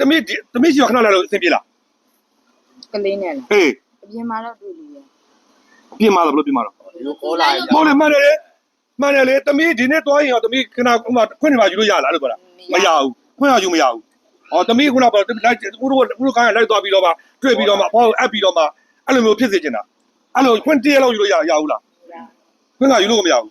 သမီးသမီးရှိခဏလာလို့အဆင်ပြေလားကလေးနဲ့လားဟေးအပြင်မှာတော့တွေ့လို့ရပြင်မာတော့ဘယ်လိုပြင်မာတော့လူခေါ်လာရမဟုတ်လေမှန်တယ်လေမှန်တယ်လေသမီးဒီနေ့သွားရင်ရောသမီးခဏဥမာခွင့်နေပါယူလို့ရလားလို့ပြောတာမရဘူးခွင့်ရယူမရဘူးဟောသမီးခုနကလိုက်ဦးတို့ဦးတို့ကိုင်းလိုက်သွားပြီးတော့မှတွေ့ပြီးတော့မှဘောအပ်ပြီးတော့မှအဲ့လိုမျိုးဖြစ်စေချင်တာအဲ့လိုခွင့်တရလောက်ယူလို့ရရဘူးလားခွင့်ကယူလို့မရဘူး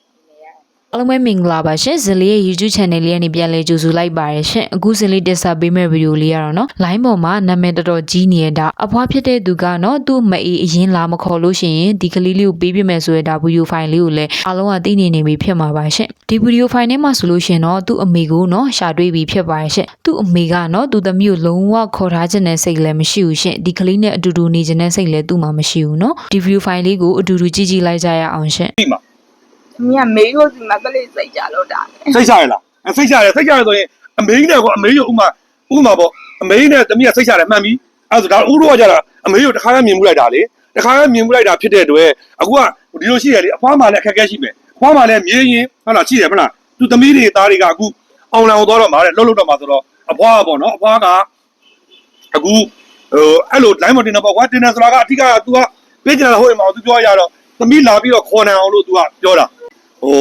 အားလုံးပဲမင်္ဂလာပါရှင်ဇလီရဲ့ YouTube channel လေးကနေပြန်လဲကြိုဆိုလိုက်ပါရရှင်အခုဇလီတက်ဆက်ပေးမဲ့ဗီဒီယိုလေးရတော့နော် line ပေါ်မှာနာမည်တော်တော်ကြီးနေတာအဖွားဖြစ်တဲ့သူကနော်သူ့မအေးအရင်လာမခေါ်လို့ရှိရင်ဒီကလေးလေးကိုပေးပြမယ်ဆိုရတာဗီဒီယိုဖိုင်လေးကိုလည်းအားလုံးကသိနေနေပြီဖြစ်မှာပါရှင်ဒီဗီဒီယိုဖိုင်ထဲမှာဆိုလို့ရှိရင်တော့သူ့အမေကိုနော်ရှာတွေ့ပြီဖြစ်ပါရဲ့ရှင်သူ့အမေကနော်သူ့သမီးကိုလုံးဝခေါ်ထားခြင်းနဲ့စိတ်လည်းမရှိဘူးရှင်ဒီကလေးနဲ့အတူတူနေခြင်းနဲ့စိတ်လည်းသူ့မှာမရှိဘူးနော်ဒီဗီဒီယိုဖိုင်လေးကိုအတူတူကြည့်ကြည့်လိုက်ကြရအောင်ရှင်ပြီမှာ။သ မီးကမေးလို့ဒီမှာကလေးစိတ်ကြလို့တာလေ စိတ်ချရလားအဲစိတ်ချရစိတ်ချရဆိုရင်အမေကြီးနဲ့ကောအမေကြီးဥမာဥမာပေါ့အမေကြီးနဲ့သမီးကစိတ်ချတယ်မှန်ပြီအဲ့ဒါဆိုဒါဥရောကကြတာအမေကြီးကိုတခါမှမြင်မှုလိုက်တာလေတခါမှမြင်မှုလိုက်တာဖြစ်တဲ့အတွက်အခုကဒီလိုရှိရလေအဖွားမှလည်းအခက်အခဲရှိမယ်အဖွားမှလည်းမြေးရင်ဟုတ်လားရှိတယ်မလားသူသမီးတွေသားတွေကအခုအောင်လောင်သွားတော့မှာတဲ့လှုပ်လှုပ်တော့မှာဆိုတော့အဖွားကပေါ့နော်အဖွားကအခုဟိုအဲ့လို line မတင်တော့ပေါ့ကွာတင်တယ်ဆိုတာကအဓိကက तू ကပေးကြတာဟုတ်ရင်မအောင် तू ပြောရတော့သမီးလာပြီးတော့ခေါ်နိုင်အောင်လို့ तू ကပြောတာ ဟို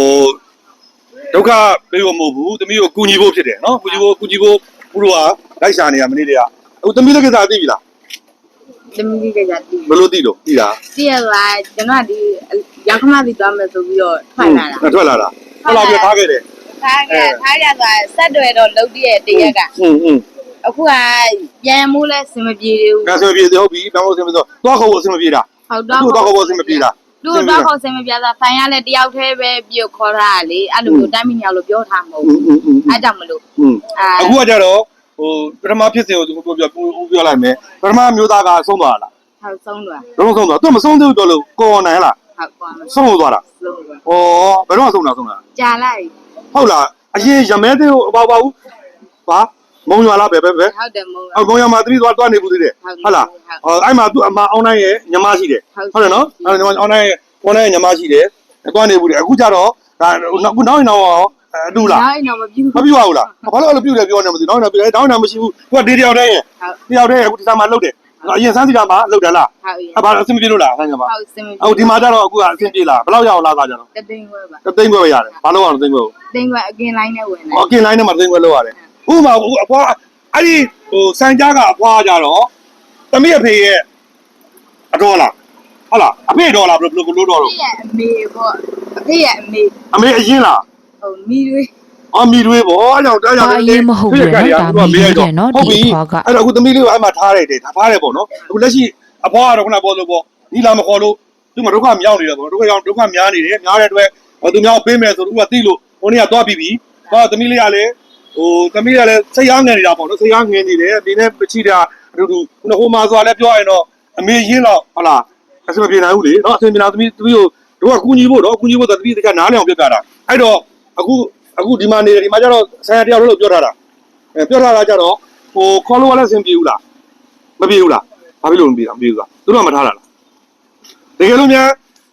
ဒုက္ခပေးဖို့မဟုတ်ဘူးသမီးကိုကူညီဖို့ဖြစ်တယ်နော်ကူညီဖို့ကူညီဖို့ဘုရားကလိုက်ရှာနေရမနေ့တည်းကအခုသမီးလည်းကိစ္စသိပြီလား။သမီးလေးကကြတီးဘယ်လိုသိလို့သိတာ။တီးရလားကျွန်တော်ဒီရောက်ခမပြီးသွားမယ်ဆိုပြီးတော့ထွက်လာတာဟွန်းထွက်လာတာထွက်လာပြီးထားခဲ့တယ်။ထားကထားရသွားဆက်တွေတော့လုတ်တည့်တရက်ကဟွန်းဟွန်းအခုကပြန်မိုးလဲစင်မပြေသေးဘူးကဲဆိုပြေသေးဟုတ်ပြီဘာလို့ဆင်မဆိုသွားခေါ်ဖို့အဆင်မပြေတာ။ဟုတ်သူ့သွားခေါ်ဖို့အဆင်မပြေတာ သူ့တော့ခေါ်စင်မပြေတာဖိုင်ရလဲတယောက်တည်းပဲပြုတ်ခေါ်တာလေအဲ့လိုမျိုးတိုင်းမညာလို့ပြောထားမဟုတ်ဟွဘူးန်းဟွန်းဟွန်းအဲ့ကြောင့်မလို့ဟွန်းအာအခုကကြတော့ဟိုပထမဖြစ်စဉ်ကိုသူပြောပြောပြောလိုက်မယ်ပထမမျိုးသားကဆုံးသွားလားဟုတ်ဆုံးတော့တော့ဆုံးသွားသူမဆုံးသေးဘူးပြောလို့ကော်နိုင်လားဟုတ်ကွာဆုံးသွားတာဆုံးတော့ဩဘယ်တော့ဆုံးတာဆုံးတာကြာလိုက်ဟုတ်လားအရင်ရမဲသေးကိုအပါပါဘူးပါ မုံရွာလားပဲပဲပဲဟုတ်တယ်မို့အော်ဘုံရမှာတတိသွားတွားနေဘူးသေးတယ်ဟုတ်ကဲ့ဟုတ်လားဟုတ်အော်အဲ့မှာသူအမအွန်လိုင်းရဲ့ညမရှိတယ်ဟုတ်ဟုတ်တယ်နော်အဲ့ညမအွန်လိုင်းရဲ့အွန်လိုင်းရဲ့ညမရှိတယ်တွားနေဘူးတယ်အခုကျတော့ဒါအခုနောက်နောက်ရောအတူလားနောက်ရင်တော့မပြုမပြူပါဘူးလားဘာလို့အဲ့လိုပြူတယ်ပြောနေမသိနောက်နောက်ပြတယ်နောက်နောက်မရှိဘူးသူကဒီတယောက်တည်းရဲ့ဟုတ်တယောက်တည်းရဲ့အခုဒီစားမှာလှုပ်တယ်အရင်စမ်းစီတာမှာလှုပ်တယ်လားဟုတ်ရအဲ့ဘာလို့အဆင်မပြေလို့လားဆန်းကြပါဟုတ်စင်မအခုဒီမှာကျတော့အခုကအဆင်ပြေလားဘယ်လောက်ရအောင်လာသားကြတော့တသိန်းဝဲပါသိန်းခွဲပဲရတယ်ဘာလို့အောင်သိန်းခွဲကိုသိန်းဝဲအကင်လိုင်းနဲ့ဝင်တယ်အော်ကင်လိုင်းနဲ့မှာသိန်းခွဲလောက်ရတယ် ဥပမာအခုအဖွားအဲ့ဒီဟိုစံကြားကအဖွားကြတော့သမီးအဖေရဲ့အတော်လားဟုတ်လားအဖေတော်လားဘယ်လိုဘယ်လိုတော်အတော့ဖေရဲ့အမေပေါ့အဖေရဲ့အမေအမေအရင်လားဟိုမိတွေအော်မီတွေပေါ့အဲ့ကြောင့်တားကြောင့်အာအရင်မဟုတ်ဘူးနော်ဒါမီတွေတဲ့နော်ဟုတ်ပြီဒီအဖွားကအဲ့တော့အခုသမီးလေးကိုအဲ့မှာထားရတယ်ထားထားတယ်ပေါ့နော်အခုလက်ရှိအဖွားကတော့ခုနကပြောလို့ပေါ့နီလာမခေါ်လို့သူမဒုက္ခမြောက်နေတယ်ပေါ့ဒုက္ခရောက်ဒုက္ခများနေတယ်များတဲ့အတွက်ဟိုသူများကိုပေးမယ်ဆိုတော့သူကသိလို့ဟိုနေ့ကသွားပြီးပြီဟောသမီးလေးကလည်း ဟိုသမီးကလည်းစိတ်အားငယ်နေတာပေါ့နော်စိတ်အားငယ်နေတယ်ဒီနေ့ပချိတာအတူတူခုနဟိုမှာဆိုတာလည်းပြောရရင်တော့အမေရင်းတော့ဟုတ်လားအဆင်မပြေနိုင်ဘူးလေနော်အဆင်ပြေနိုင်သမီးသမီးကိုတို့ကကူညီဖို့တော့ကူညီဖို့တော့သမီးတခြားနားလည်အောင်ပြောပြတာအဲ့တော့အခုအခုဒီမှာနေတယ်ဒီမှာကျတော့ဆရာတယောက်လို့ပြောထားတာအဲပြောထားတာကျတော့ဟိုခေါ်လို့လည်းအဆင်ပြေဘူးလားမပြေဘူးလားဘာဖြစ်လို့မပြေတာမပြေဘူးလားသူတို့ကမထားတာလားတကယ်လို့များ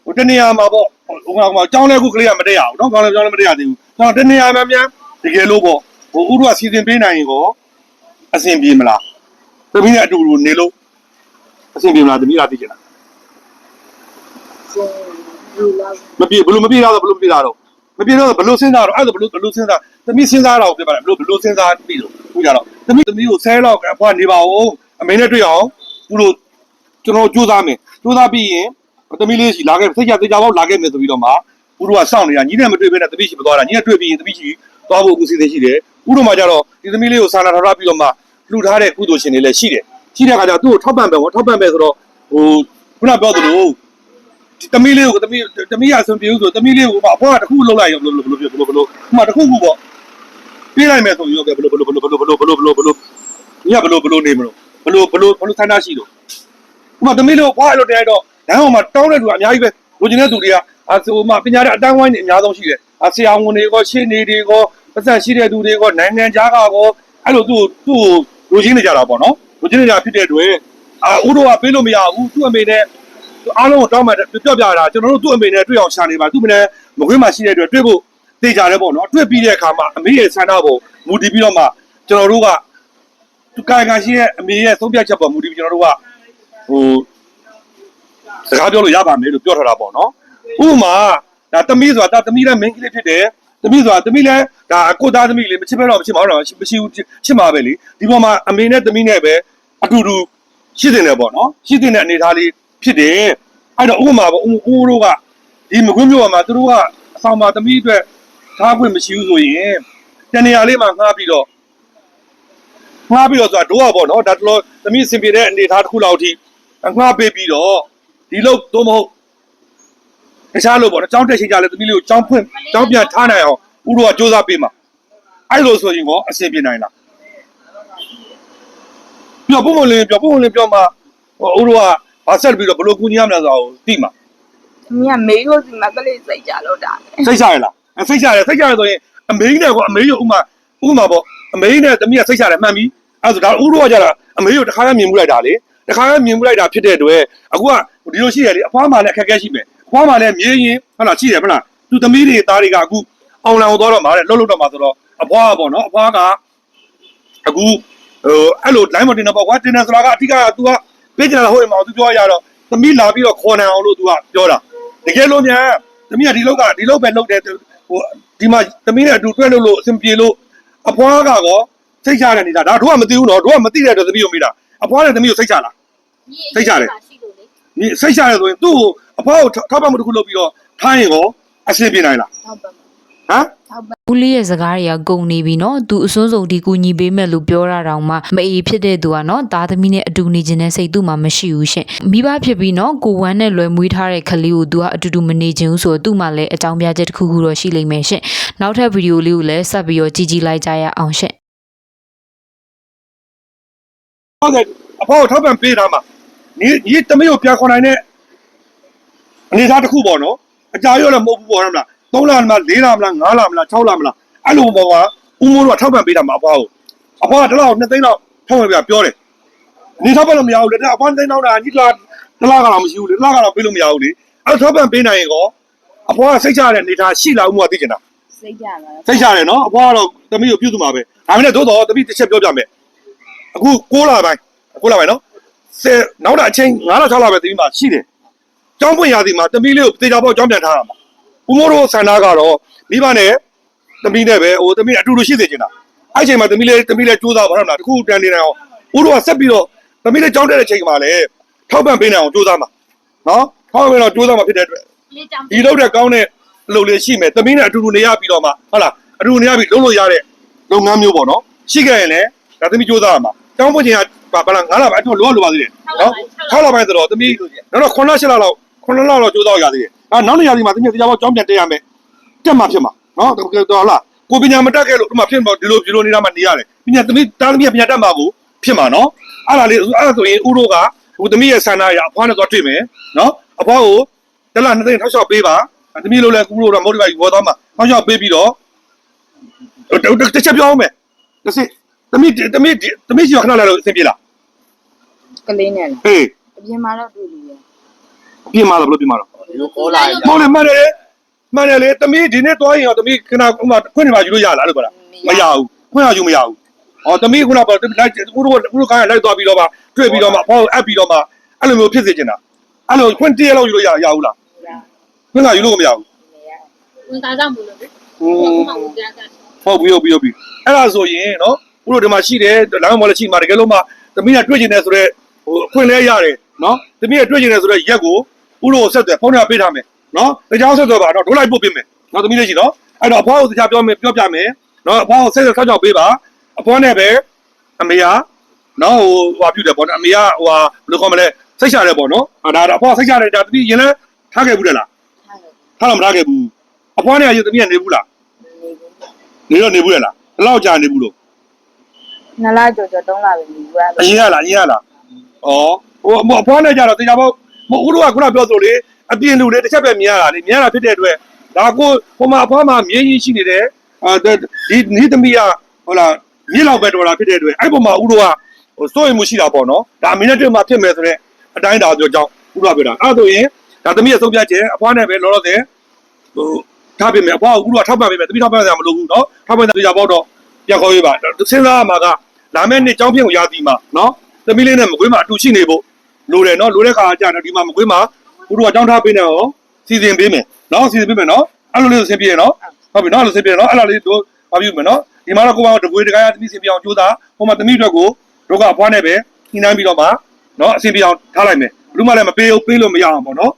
ဟိုတနေရာမှာပေါ့ဟိုကောင်ကကြောင်းလဲခုကလေးကမတက်ရဘူးနော်ကြောင်းလဲကြောင်းလဲမတက်ရသေးဘူးကျွန်တော်တနေရာမှာများတကယ်လို့ပေါ့ ဟိုဥရုကစီစဉ်ပေးနိုင်ရင်ကောအဆင်ပြေမလားသမီးနဲ့အတူတူနေလို့အဆင်ပြေမလားသမီးကသိချင်တာစင်လူလာမပြေဘလို့မပြေတော့ဘလို့မပြေတာတော့မပြေတော့ဘလို့စဉ်းစားတော့အဲ့ဒါဘလို့ဘလို့စဉ်းစားသမီးစဉ်းစားတော့ပြပါလားဘလို့ဘလို့စဉ်းစားပြီလို့ခုကြတော့သမီးသမီးကိုဆဲတော့အဖွားနေပါဦးအမေနဲ့တွေ့အောင်ဘူးလို့ကျွန်တော်ကြိုးစားမယ်ကြိုးစားပြီးရင်သမီးလေးရှိလာခဲ့စိတ်ကြစိတ်ကြပေါက်လာခဲ့မယ်ဆိုပြီးတော့မှဘူးတို့ကစောင့်နေတာညီနဲ့မတွေ့ဘဲနဲ့သမီးရှိမသွားတာညီနဲ့တွေ့ပြီးရင်သမီးရှိသွားဖို့အခုစီစဉ်ရှိတယ် ဘူးတို့မှကြတော့ဒီသမီးလေးကိုစာနာထောက်ထားပြီးတော့မှလှူထားတဲ့ကုသိုလ်ရှင်တွေလည်းရှိတယ်ရှိတဲ့အခါကျတော့သူ့ကိုထောက်ပံ့ပဲဟောထောက်ပံ့ပဲဆိုတော့ဟိုခုနပြောသလိုဒီတမီးလေးကိုတမီးတမီးရအဆင်ပြေဘူးဆိုတမီးလေးကိုအဖေကတခုလုံးလိုက်ရောဘလို့ဘလို့ဘလို့ဘလို့ဥမာတခုခုပေါ့ပြေးလိုက်မယ်ဆိုရောဘလို့ဘလို့ဘလို့ဘလို့ဘလို့ဘလို့ဘလို့ဘလို့ညဘလို့ဘလို့နေမလို့ဘလို့ဘလို့ဘလို့ဆန္ဒရှိလို့ဥမာတမီးလေးကိုဖွားလို့တဲတော့လမ်းပေါ်မှာတောင်းတဲ့လူကအများကြီးပဲလူချင်းတဲ့သူတွေကအာဆိုမှပညာတဲ့အတန်းဝိုင်းနေအများဆုံးရှိတယ်အာဆရာဝန်တွေကောရှင်းနေတွေကော ပတ်သက်ရှိတဲ့သူတွေကောနိုင်ငံခြားကကောအဲ့လိုသူ့သူ့လူချင်းနေကြတာပေါ့နော်လူချင်းနေကြဖြစ်တဲ့အတွက်အာဥတို့ကပေးလို့မရဘူးသူ့အမေနဲ့အားလုံးကိုတောင်းမှပြောပြတာကျွန်တော်တို့သူ့အမေနဲ့တွေ့အောင်ရှာနေပါသူ့မနဲ့မခွေးမှရှိတဲ့အတွက်တွေ့ဖို့သိကြတယ်ပေါ့နော်တွေ့ပြီးတဲ့အခါမှာအမေရဲ့ဆန္ဒကိုမူတည်ပြီးတော့မှကျွန်တော်တို့ကသူကာယကံရှိရဲ့အမေရဲ့သုံးပြချက်ပေါ်မူတည်ပြီးကျွန်တော်တို့ကဟိုစကားပြောလို့ရပါမယ်လို့ပြောထားတာပေါ့နော်ဥပမာဒါသမီးဆိုတာဒါသမီးလည်း main ကလေးဖြစ်တယ် သမီးဆိုတာသမီးလည်းဒါအကိုသားသမီးလေးမချစ်မဲတော့မချစ်မှာတော့မရှိဘူးချစ်မှာပဲလေဒီပေါ်မှာအမေနဲ့သမီးနဲ့ပဲအတူတူရှိတင်တယ်ပေါ့နော်ရှိတင်တဲ့အနေအထားလေးဖြစ်တယ်အဲ့တော့ဥပမာပေါ့ဦးဦးတို့ကဒီမကွင်းမျိုးမှာသူတို့ကအဆောင်မှာသမီးအတွက်ထားခွင့်မရှိဘူးဆိုရင်တနေရာလေးမှာငှားပြီးတော့ငှားပြီးတော့ဆိုတာတို့ကပေါ့နော်ဒါတလို့သမီးအဆင်ပြေတဲ့အနေအထားတစ်ခုလောက်အထိငှားပေးပြီးတော့ဒီလောက်သို့မဟုတ် တခြားလို့ပေါ့နော်ကျောင်းတက်ချိန်ကြလဲသမီးလေးကိုကျောင်းဖွင့်ကျောင်းပြန်ထားနိုင်အောင်ဦးတို့ကစူးစမ်းပေးမှာအဲ့လိုဆိုရင်ကောအဆင်ပြေနိုင်လားပြောပုံမလေးပြောပုံလေးပြောမှာဦးတို့ကဘာဆက်ပြီးတော့ဘလို့ကူညီရမလဲဆိုတာကိုသိမှာသမီးကမေးလို့ဒီမှာကလေးစိတ်ကြလို့တာစိတ်ချရလားအစိတ်ချရစိတ်ချရဆိုရင်အမေနဲ့ကောအမေရောဥမာဥမာပေါ့အမေနဲ့သမီးကစိတ်ချရမှန်ပြီအဲ့ဆိုဒါဦးတို့ကကြတာအမေရောတခါကမြင်မှုလိုက်တာလေတခါကမြင်မှုလိုက်တာဖြစ်တဲ့အတွက်အခုကဒီလိုရှိရလေအဖွားမှလည်းအခက်အခဲရှိမယ် ဖွားမှလည်းမြင်ရင်ဟုတ်လားရှိတယ်မလားသူသမီးတွေသားတွေကအခုအောင်လောင်သွားတော့မှာတဲ့လှုပ်လှုပ်တော့မှာဆိုတော့အဖွားကပေါ့နော်အဖွားကအခုဟိုအဲ့လို line မတင်တော့ပေါ့ကွာတင်တယ်ဆိုတာကအဓိကက तू ကပေးကြတာဟုတ်ရင်မအောင် तू ပြောရတော့သမီးလာပြီးတော့ခေါ်နိုင်အောင်လို့ तू ကပြောတာတကယ်လို့မြန်သမီးကဒီလောက်ကဒီလောက်ပဲလုပ်တယ်ဟိုဒီမှာသမီးနဲ့အတူတွဲလို့လို့အဆင်ပြေလို့အဖွားကကောစိတ်ချရနေတာဒါတို့ကမသိဘူးနော်တို့ကမသိတဲ့အတွက်သမီးကိုမိတာအဖွားနဲ့သမီးကိုစိတ်ချလား စိတ်ချတယ် ရှိလို့လေ ဒီစိတ်ချရဆိုရင်သူ့ကိုအဖွားကိုထောက်ပံ့မှုတစ်ခုလုပ်ပြီးတော့ထားရင်ကောအဆင်ပြေနိုင်လားဟုတ်ပါမယ်ဟမ်ဟုတ်ပါဦးလေးရဲ့စကားတွေကဂုံနေပြီနော်သူအစွန်းစုံဒီကူညီပေးမယ်လို့ပြောတာတောင်မှမအေးဖြစ်တဲ့သူကနော်သားသမီးနဲ့အတူနေခြင်းနဲ့စိတ်သူ့မှာမရှိဘူးရှင်မိဘဖြစ်ပြီးနော်ကိုဝမ်းနဲ့လွယ်မွေးထားတဲ့ကလေးကိုသူကအတူတူမနေခြင်းဘူးဆိုတော့သူ့မှာလည်းအကြောင်းပြချက်တစ်ခုခုတော့ရှိလိမ့်မယ်ရှင်နောက်ထပ်ဗီဒီယိုလေးကိုလည်းဆက်ပြီးတော့ကြည့်ကြည့်လိုက်ကြရအောင်ရှင်ဟုတ်တယ်အဖွားကိုထောက်ပံ့ပေးထားမှာ ညီညီသမီးကိုပြန်ခေါ်နိုင်တဲ့အနေအထားတစ်ခုပေါ့နော်အကြာရောလည်းမဟုတ်ဘူးပေါ့နော်မလား3လမလား4လမလား5လမလား6လမလားအဲ့လိုပေါ့ကဦးမိုးတို့ကထောက်ပံ့ပေးတာမှာအဖွားကိုအဖွားကတစ်လောက်2သိန်းလောက်ထောက်ပံ့ပြပြောတယ်နေထောက်ပံ့လို့မရဘူးလေတဲ့အဖွား2သိန်းလောက်တာညီကတစ်လားကတော့မရှိဘူးလေတစ်လားကတော့ပေးလို့မရဘူးလေအဲ့ထောက်ပံ့ပေးနိုင်ရင်ကောအဖွားကစိတ်ချရတဲ့အနေအထားရှိလားဦးမိုးကသိချင်တာစိတ်ကြပါစိတ်ချရတယ်နော်အဖွားကတော့သမီးကိုပြုစုမှာပဲဒါမှမဟုတ်သို့တော့သမီးတစ်ချက်ပြောပြမယ်အခု6လပိုင်း6လပိုင်းနော် ဆယ်နောက်တာအချိန်9လ6လပဲသမီးမှာရှိတယ်ကျောင်းပွင့်ရာသီမှာသမီးလေးကိုတေချာပေါ့ကျောင်းပြန်ထားရမှာဦးမိုးတို့ဆန္ဒကတော့မိဘနဲ့သမီးနဲ့ပဲဟိုသမီးအတူတူရှိစေချင်တာအဲ့အချိန်မှာသမီးလေးသမီးလေးကြိုးစားပါတော့မလားတခုတန်နေနိုင်အောင်ဦးတို့ကဆက်ပြီးတော့သမီးလေးကျောင်းတက်တဲ့ချိန်မှာလည်းထောက်ပံ့ပေးနိုင်အောင်ကြိုးစားမှာနော်ထောက်ပံ့ပေးတော့ကြိုးစားမှာဖြစ်တဲ့အတွက်လေးကြောင်ဒီလောက်တဲ့ကောင်းတဲ့အလုပ်လေးရှိမယ်သမီးနဲ့အတူတူနေရပြီးတော့မှဟုတ်လားအတူတူနေရပြီးလုပ်လို့ရတဲ့လုပ်ငန်းမျိုးပေါ့နော်ရှိခဲ့ရင်လည်းဒါသမီးစူးစမ်းရမှာတောင်းပွင့်ချင်ကဘာလား9လပိုင်းအတူလိုရလိုပါသေးတယ်နော်6လပိုင်းဆိုတော့သမီးနောက်တော့9လ10လလောက်9လလောက်စူးစမ်းရသေးတယ်အဲနောက်နေရာဒီမှာသမီးတရားပေါ်ကြောင်းပြန်တက်ရမယ်တက်မှာဖြစ်မှာနော်တော်တော်လားကိုပညာမတက်ခဲ့လို့ဒီမှာဖြစ်မှာဒီလိုဒီလိုနေတာမှနေရတယ်ပညာသမီးတားသမီးပညာတက်မှာကိုဖြစ်မှာနော်အဲ့ဒါလေးအဲ့ဒါဆိုရင်ဥရောကဟိုသမီးရဲ့ဆန္ဒရအဖွားနဲ့သွားတွေ့မယ်နော်အဖွားကိုတလားနှစ်သိန်းထောက်လျှောက်ပေးပါတမီးလို့လဲကူလို့တော့မဟုတ်ဒီပါဘောသွားမှာထောက်လျှောက်ပေးပြီးတော့တစ်ချက်ပြောအောင်မယ်တစ်စစ် တမီးတမီးတမီးစီခဏလာလို့အဆင်ပြေလားကလေးနဲ့လားဟေးအပြင်မှာတော့တွေ့လို့ရပြင်မှာလားဘယ်လိုပြင်မှာလဲဒီလိုခေါ်လာရင်မဟုတ်လေမှန်တယ်မှန်တယ်လေတမီးဒီနေ့သွားရင်တော့တမီးခဏဥမာခွင့်နေပါယူလို့ရလားလို့ပြောတာမရဘူးခွင့်ရယူမရဘူးဟောတမီးခုနကလိုက်ကူတို့ကူတို့ကိုင်းလိုက်သွားပြီးတော့မှတွေ့ပြီးတော့မှဘောအပ်ပြီးတော့မှအဲ့လိုမျိုးဖြစ်စေချင်တာအဲ့လိုခွင့်တရလောက်ယူလို့ရရဘူးလားခွင့်ကယူလို့မရဘူးဝင်သားကြောင့်မလို့လေဟွဘုန်းမဟုတ်ကြားတာဟုတ်ပြီဟုတ်ပြီဟုတ်ပြီအဲ့ဒါဆိုရင်နော် ဥတို့ဒီမှာရှိတယ်လမ်းမော်လည်းရှိမှာတကယ်လို့မှသမီးကတွေ့ကျင်တယ်ဆိုတော့ဟိုအခွင့်လဲရတယ်နော်သမီးကတွေ့ကျင်တယ်ဆိုတော့ရက်ကိုဥတို့ကိုဆက်သွယ်ဖုန်းနဲ့ပေးထားမယ်နော်တခြားဆက်သွယ်ပါတော့ဒိုးလိုက်ပို့ပေးမယ်နော်သမီးလေးရှိနော်အဲ့တော့အဖွားကိုတခြားပြောမယ်ပြောပြမယ်နော်အဖွားကိုဆက်ဆက်ဆောက်ချောက်ပေးပါအဖွားနဲ့ပဲအမေကနော်ဟိုဟိုပြုတယ်ပေါ့နော်အမေကဟိုဟာဘယ်လိုခေါ်မလဲစိတ်ချတယ်ပေါ့နော်ဟာဒါအဖွားစိတ်ချတယ်ဒါသမီးရင်လဲထားခဲ့ဘူးတယ်လားထားတယ်ထားတော့မထားခဲ့ဘူးအဖွားနဲ့ရသမီးကနေဘူးလားနေဘူးနေတော့နေဘူးလေလားဘယ်လောက်ကြာနေဘူးလို့ နှစ်လကျော်ကျော်သုံးလပဲနေဘူးအရင်ကလားအရင်ကလားဩဟိုအဖွားနဲ့ကြတော့တရားပေါ့မဟုတ်ဦးတို့ကခုနပြောဆိုလေအပြင်လူလေတစ်ချက်ပဲမြင်ရတာလေမြင်ရတာဖြစ်တဲ့အတွက်ဒါကိုဟိုမှာအဖွားမှာမြင်းကြီးရှိနေတယ်အာဒီနီးသမီးကဟိုလားမြင်းလောက်ပဲတော်တာဖြစ်တဲ့အတွက်အဲ့ပုံမှာဦးတို့ကဟိုစိုးရိမ်မှုရှိတာပေါ့နော်ဒါအမင်းနဲ့တွေ့မှဖြစ်မယ်ဆိုတော့အတိုင်းဒါပြောကြောင်းဦးတို့ကပြောတာအဲ့ဒါဆိုရင်ဒါသမီးရဲ့ဆုံးဖြတ်ချက်အဖွားနဲ့ပဲလောလောဆယ်ဟိုထားပြင်မယ်အဖွားကဦးတို့ကထောက်ပံ့ပေးမယ်သမီးထောက်ပံ့စရာမလိုဘူးနော်ထောက်ပံ့စရာပေါ့တော့ပြန်ခေါ်ရေးပါစဉ်းစားရမှာက လာမယ့်နှစ်ကျောင်းပြင်ကိုရာသီမှာနော်သမီးလေးနဲ့မကွေးမှာအတူရှိနေဖို့လိုတယ်နော်လိုတဲ့ခါကျတော့ဒီမှာမကွေးမှာဘုရားကျောင်းထားပေးနေရောစီစဉ်ပေးမယ်နော်စီစဉ်ပေးမယ်နော်အဲ့လိုလေးကိုဆင်ပြေနော်ဟုတ်ပြီနော်အဲ့လိုဆင်ပြေနော်အဲ့လိုလေးတို့ဘာပြုမယ်နော်ဒီမှာတော့ကိုယ့်ဘာတကွေးတကားရသမီးဆင်ပြေအောင်ကြိုးစားဟိုမှာသမီးအတွက်ကိုတို့ကအဖွားနဲ့ပဲညှိနှိုင်းပြီးတော့မှနော်အဆင်ပြေအောင်ထားလိုက်မယ်ဘယ်သူမှလည်းမပေးဘူးပေးလို့မရအောင်ပေါ့နော်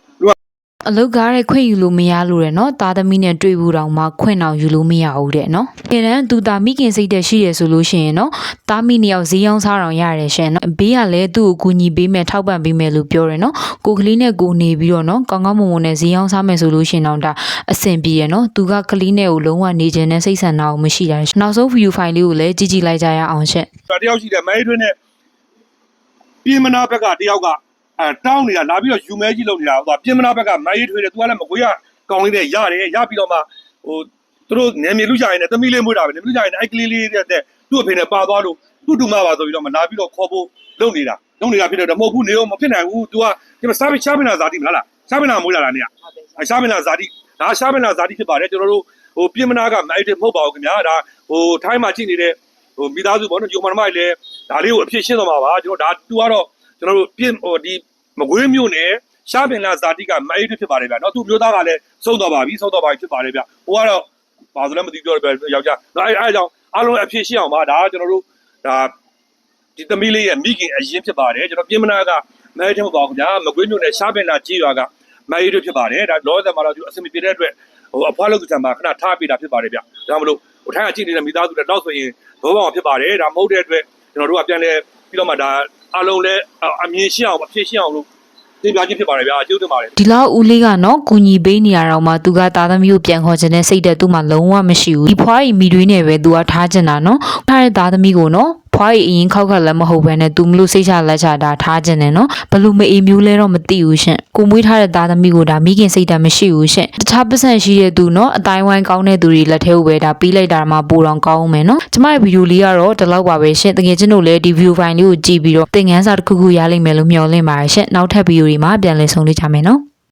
အလုတ်ကားတဲ့ခွင့်ယူလို့မရလို့ရနော်သားသမီးနဲ့တွေ့ဘူးတောင်မှခွင့်အောင်ယူလို့မရဘူးတဲ့နော်တကယ်တမ်းသူသားမိခင်စိတ်တက်ရှိရဆိုလို့ရှိရင်နော်သားမိနှစ်ယောက်ဈေးရောင်းစားအောင်ရတယ်ရှင်နော်ဘေးကလည်းသူ့ကိုကူညီပေးမယ်ထောက်ပံ့ပေးမယ်လို့ပြောတယ်နော်ကိုကလေးနဲ့ကိုနေပြီးတော့နော်ကောင်းကောင်းမွန်မွန်နဲ့ဈေးရောင်းစားမယ်ဆိုလို့ရှိရင်တော့ဒါအဆင်ပြေရနော်သူကကလေးနဲ့ကိုလုံးဝနေခြင်းနဲ့စိတ်ဆန္ဒအောင်မရှိတာရှင်နောက်ဆုံး view file လေးကိုလည်းကြည့်ကြည့်လိုက်ကြရအောင်ရှင်တယောက်ရှိတယ်မဲထွင်းနဲ့ပြင်မနာဘက်ကတယောက်က အဲတောင်းနေတာလာပြီးတော့ယူမဲကြီးလုပ်နေတာဟိုပြင်မနာဘက်ကမဲရေးထွေးတယ်သူကလည်းမကွေးရကောင်းလေးနဲ့ရတယ်ရပြီးတော့မှဟိုသူတို့နေမြေလူကြရင်လည်းသမီးလေးမွေးတာပဲနေမြေလူကြရင်လည်းအဲ့ကလေးလေးတဲ့သူ့အဖေနဲ့ပါသွားလို့သူ့တူမပါဆိုပြီးတော့မလာပြီးတော့ခေါ်ဖို့လုပ်နေတာလုပ်နေတာဖြစ်တယ်မဟုတ်ဘူးနေတော့မဖြစ်နိုင်ဘူး तू ကဒီမှာစားပြီးရှားပင်လာဇာတိမလားလားရှားပင်လာမွေးလာတာနေရအရှားပင်လာဇာတိဒါရှားပင်လာဇာတိဖြစ်ပါတယ်ကျွန်တော်တို့ဟိုပြင်မနာကမဲထွေးမဟုတ်ပါဘူးခင်ဗျာဒါဟိုထိုင်းမှာကြည့်နေတဲ့ဟိုမိသားစုပေါ့နော်ဒီမနမကြီးလည်းဒါလေးကိုအဖြစ်ရှင်းသွားမှာပါကျွန်တော်ဒါတူကတော့ ကျွန်တော်တို့ပြင်ဟိုဒီမကွေးမြို့နယ်ရှားပင်လာဇာတိကမအိတ်ဖြစ်ပါတယ်ဗျာနော်သူမျိုးသားကလည်းဆုံးသွားပါပြီဆုံးသွားပါပြီဖြစ်ပါတယ်ဗျဟိုကတော့ဘာလို့လဲမသိပြောတယ်ယောက်ျားနော်အဲအဲကြောင့်အားလုံးအဖြစ်ရှင်းအောင်ပါဒါကျွန်တော်တို့ဒါဒီသမီးလေးရဲ့မိခင်အရင်ဖြစ်ပါတယ်ကျွန်တော်ပြင်မနာကမအိတ်ထမပါဘူးဗျာမကွေးမြို့နယ်ရှားပင်လာကြီးရွာကမအိတ်ဖြစ်ပါတယ်ဒါလောသက်မှာတော့ဒီအစမပြေတဲ့အတွက်ဟိုအဖွားလောက်ကံမှာခဏထားပေးတာဖြစ်ပါတယ်ဗျဒါမှမလို့ဟိုထိုင်းကကြည့်နေတဲ့မိသားစုတွေတော့ဆိုရင်ဘောပေါင်းဖြစ်ပါတယ်ဒါမဟုတ်တဲ့အတွက်ကျွန်တော်တို့ကပြန်လဲပြီးတော့မှဒါ အလုံးလဲအမြင်ရှင်းအောင်အဖြစ်ရှင်းအောင်လို့သင်ပြခြင်းဖြစ်ပါတယ်ဗျာကျေးဇူးတင်ပါတယ်ဒီလောက်ဦးလေးကနော်ကူညီပေးနေရတော့မှသူကသားသမီးကိုပြန်ခေါ်ခြင်းနဲ့စိတ်တဲ့သူ့မှာလုံးဝမရှိဘူးဒီဖွားရီမိတွေးနဲ့ပဲသူကထားချင်တာနော်ထားတဲ့သားသမီးကိုနော် ဖွားရီအရင်ခောက်ခက်လည်းမဟုတ်ဘဲနဲ့သူမလို့စိတ်ချလက်ချတာထားချင်တယ်နော်ဘလို့မအေးမျိုးလဲတော့မသိဘူးရှင်ကိုမွေးထားတဲ့သားသမီးကိုဒါမိခင်စိတ်ဓာတ်မရှိဘူးရှင်တခြားပတ်စံရှိတဲ့သူနော်အတိုင်းဝိုင်းကောင်းတဲ့သူတွေလက်ထဲကိုပဲဒါပြီးလိုက်တာမှပိုတော့ကောင်းမယ်နော်ကျမရဲ့ဗီဒီယိုလေးကတော့ဒီလောက်ပါပဲရှင်တကယ်ချင်းတို့လည်းဒီဗီဒီယိုဖိုင်လေးကိုကြည့်ပြီးတော့သင်ခန်းစာတစ်ခုခုရလိမ့်မယ်လို့မျှော်လင့်ပါတယ်ရှင်နောက်ထပ်ဗီဒီယိုတွေမှာပြန်လည်ဆုံတွေ့ကြမယ်နော်